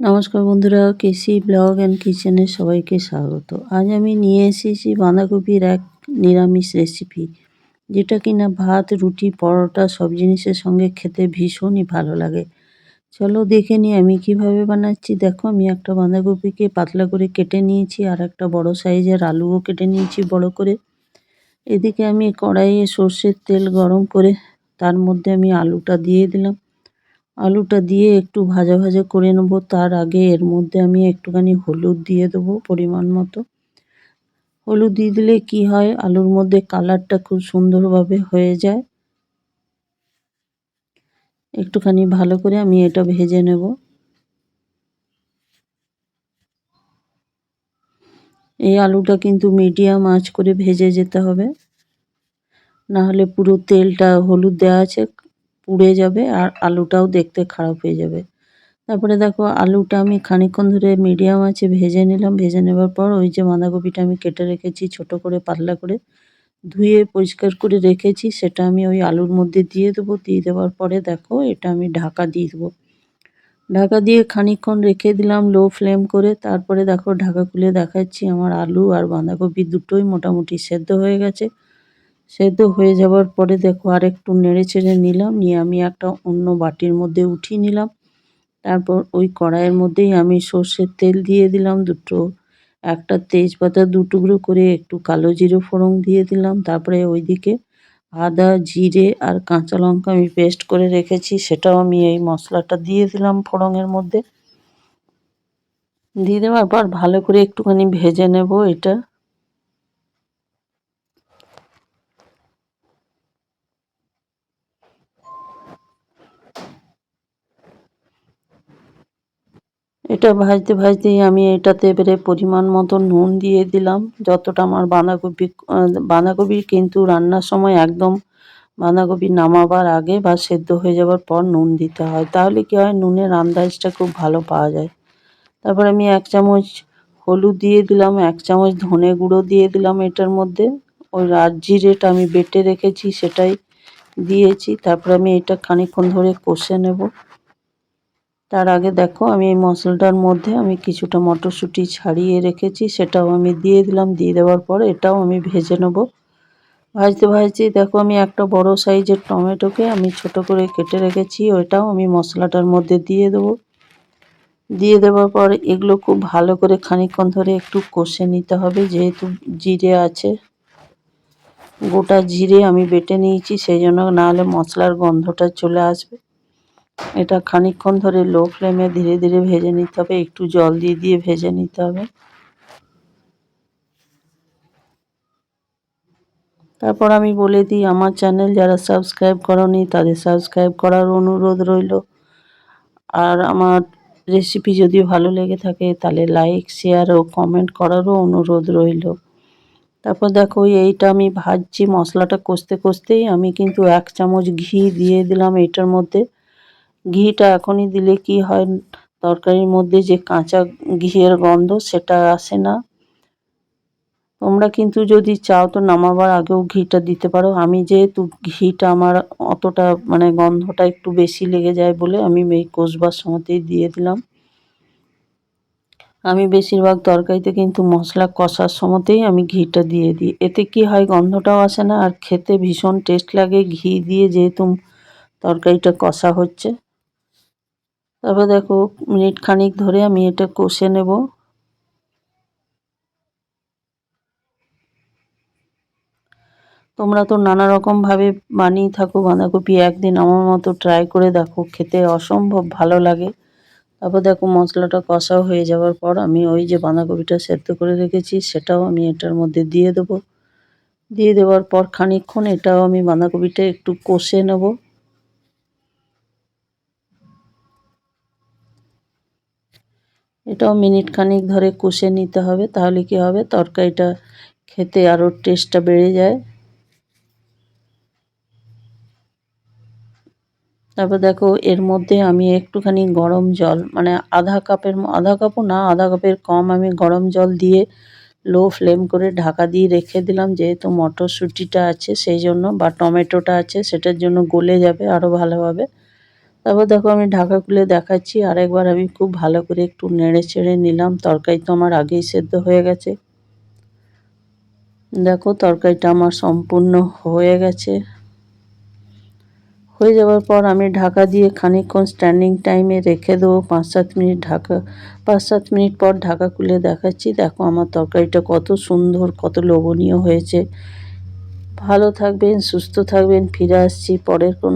নমস্কার বন্ধুরা, কেসি blog and কিচেনে সবাইকে স্বাগত। আজ আমি নিয়ে এসেছি বাঁধাকপির এক নিরামিষ রেসিপি, যেটা কিনা ভাত, রুটি, পরোটা সব জিনিসের সঙ্গে খেতে ভীষণই ভালো লাগে। চলো দেখে নিই আমি কীভাবে বানাচ্ছি। দেখো, আমি একটা বাঁধাকপিকে পাতলা করে কেটে নিয়েছি আর একটা বড় সাইজের আলুও কেটে নিয়েছি বড় করে। এদিকে আমি কড়াইয়ে সর্ষের তেল গরম করে তার মধ্যে আমি আলুটা দিয়ে দিলাম। আলুটা দিয়ে একটু ভাজা ভাজা করে নেব। তার আগে এর মধ্যে আমি একটুখানি হলুদ দিয়ে দেবো পরিমাণ মতো। হলুদ দিয়ে দিলে কি হয়? আলুর মধ্যে কালারটা খুব সুন্দরভাবে হয়ে যায়। একটুখানি ভালো করে আমি এটা ভেজে নেব। এই আলুটা কিন্তু মিডিয়াম আঁচ করে ভেজে যেতে হবে। না হলে পুরো তেলটা হলুদ দেওয়া আছে। পুড়ে যাবে আর আলুটাও দেখতে খারাপ হয়ে যাবে। তারপরে দেখো, আলুটা আমি খানিকক্ষণ ধরে মিডিয়াম আছে, ভেজে নিলাম। ভেজে নেবার পর ওই যে বাঁধাকপিটা আমি কেটে রেখেছি, ছোট করে, পাতলা করে ধুয়ে, পরিষ্কার করে রেখেছি। সেটা আমি ওই আলুর মধ্যে দিয়ে দেবো। দিয়ে দেওয়ার পরে দেখো, এটা আমি ঢাকা দিয়ে দেবো। ঢাকা দিয়ে খানিকক্ষণ রেখে দিলাম লো ফ্লেম করে। তারপরে দেখো, ঢাকা খুলে দেখাচ্ছি আমার আলু আর বাঁধাকপি দুটোই মোটামুটি সেদ্ধ হয়ে গেছে। সেদ্ধ হয়ে যাওয়ার পরে দেখো আর একটু নেড়ে চেড়ে নিলাম, নিয়ে আমি একটা অন্য বাটির মধ্যে উঠিয়ে নিলাম। তারপর ওই কড়াইয়ের মধ্যেই আমি সর্ষের তেল দিয়ে দিলাম, দুটো, একটা তেজপাতা দু টুকরো করে একটু কালো জিরে ফোড়ন দিয়ে দিলাম। তারপরে ওইদিকে আদা, জিরে আর কাঁচা লঙ্কা আমি পেস্ট করে রেখেছি, সেটাও আমি এই মশলাটা দিয়ে দিলাম ফোড়নের মধ্যে। দিয়ে দেওয়ার পর ভালো করে একটুখানি ভেজে নেব এটা। এটা ভাজতে ভাজতেই আমি এটাতে এবারে পরিমাণ মতো নুন দিয়ে দিলাম। যতটা আমার বাঁধাকপি বাঁধাকপি কিন্তু রান্নার সময় একদম বাঁধাকপি নামাবার আগে বা সেদ্ধ হয়ে যাবার পর নুন দিতে হয়। তাহলে কী হয়? নুনের আন্দাজটা খুব ভালো পাওয়া যায়। তারপর আমি এক চামচ হলুদ দিয়ে দিলাম, এক চামচ ধনে গুঁড়ো দিয়ে দিলাম এটার মধ্যে। ওই রাত জিরেটা আমি বেটে রেখেছি সেটাই দিয়েছি। তারপর আমি এটা খানিক্ষণ ধরে কষে নেব। তার আগে দেখো, আমি এই মশলাটার মধ্যে আমি কিছুটা মটরশুঁটি ছাড়িয়ে রেখেছি, সেটাও আমি দিয়ে দিলাম, দিয়ে দেওয়ার পর এটাও আমি ভেজে নেব। ভাজতে ভাজতে দেখো, আমি একটা বড় সাইজের টমেটোকে আমি ছোট করে কেটে রেখেছি, ওইটাও আমি মশলাটার মধ্যে দিয়ে দেবো। দিয়ে দেওয়ার পর এগুলো খুব ভালো করে খানিকক্ষণ ধরে একটু কষে নিতে হবে, যেহেতু জিরে আছে। গোটা জিরে আমি বেটে নিয়েছি, সেই জন্য নাহলে মশলার গন্ধটা চলে আসবে। এটা খানিকক্ষণ ধরে লো ফ্লেমে ধীরে ধীরে ভেজে নিতে হবে, একটু জল দিয়ে দিয়ে ভেজে নিতে হবে। তারপর আমি বলে দিই, আমার চ্যানেল যারা সাবস্ক্রাইব করনি তাদের সাবস্ক্রাইব করার অনুরোধ রইল। আর আমার রেসিপি যদি ভালো লেগে থাকে তাহলে লাইক, শেয়ার ও কমেন্ট করারও অনুরোধ রইল। তারপর দেখো, এইটা আমি ভাজছি, মশলাটা কষতে কষতেই আমি কিন্তু এক চামচ ঘি দিয়ে দিলাম এইটার মধ্যে। ঘিটা এখনই দিলে কি হয়? তরকারির মধ্যে যে কাঁচা ঘিয়ের গন্ধ সেটা আসে না। তোমরা কিন্তু যদি চাও তো নামাবার আগেও ঘিটা দিতে পারো। আমি যেহেতু ঘিটা আমার অতটা মানে গন্ধটা একটু বেশি লেগে যায় বলে আমি এই কষবার সময়তেই দিয়ে দিলাম। আমি বেশিরভাগ তরকারিতে কিন্তু মশলা কষার সময়তেই আমি ঘিটা দিয়ে দিই। এতে কি হয়? গন্ধটাও আসে না। আর খেতে ভীষণ টেস্ট লাগে। ঘি দিয়ে যেহেতু তরকারিটা কষা হচ্ছে। তারপর দেখো, মিনিট খানিক ধরে আমি এটা কষে নেব। তোমরা তো নানা রকমভাবে বানিয়ে থাকো, বাঁধাকপি একদিন আমার মতো ট্রাই করে দেখো, খেতে অসম্ভব ভালো লাগে। তারপর দেখো, মশলাটা কষাও হয়ে যাওয়ার পর আমি ওই যে বাঁধাকপিটা সেদ্ধ করে রেখেছি, সেটাও আমি এটার মধ্যে দিয়ে দেবো। দিয়ে দেওয়ার পর খানিকক্ষণ এটাও আমি বাঁধাকপিটা একটু কষে নেব। এটাও মিনিট খানিক ধরে কষে নিতে হবে, তাহলে কি হবে? তরকারিটা খেতে আরও টেস্টটা বেড়ে যায়। তারপর দেখো, এর মধ্যে আমি একটুখানি গরম জল মানে আধা কাপের আধা কাপও না, আধা কাপের কম আমি গরম জল দিয়ে লো ফ্লেম করে ঢাকা দিয়ে রেখে দিলাম, যেহেতু মটরশুঁটিটা আছে, সেই জন্য বা টমেটোটা আছে, সেটার জন্য গলে যাবে আরও ভালোভাবে। তারপর দেখো আমি ঢাকা খুলে দেখাচ্ছি, আরেকবার আমি খুব ভালো করে একটু নেড়ে চেড়ে নিলাম। তরকারি তো আমার আগেই সেদ্ধ হয়ে গেছে। দেখো তরকারিটা আমার সম্পূর্ণ হয়ে গেছে। হয়ে যাওয়ার পর আমি ঢাকা দিয়ে খানিকক্ষণ স্ট্যান্ডিং টাইমে রেখে দেবো। পাঁচ সাত মিনিট ঢাকা, পাঁচ সাত মিনিট পর ঢাকা খুলে দেখাচ্ছি। দেখো আমার তরকারিটা কত সুন্দর, কত লোভনীয় হয়েছে। ভালো থাকবেন, সুস্থ থাকবেন, ফিরে আসছি পরের কোনো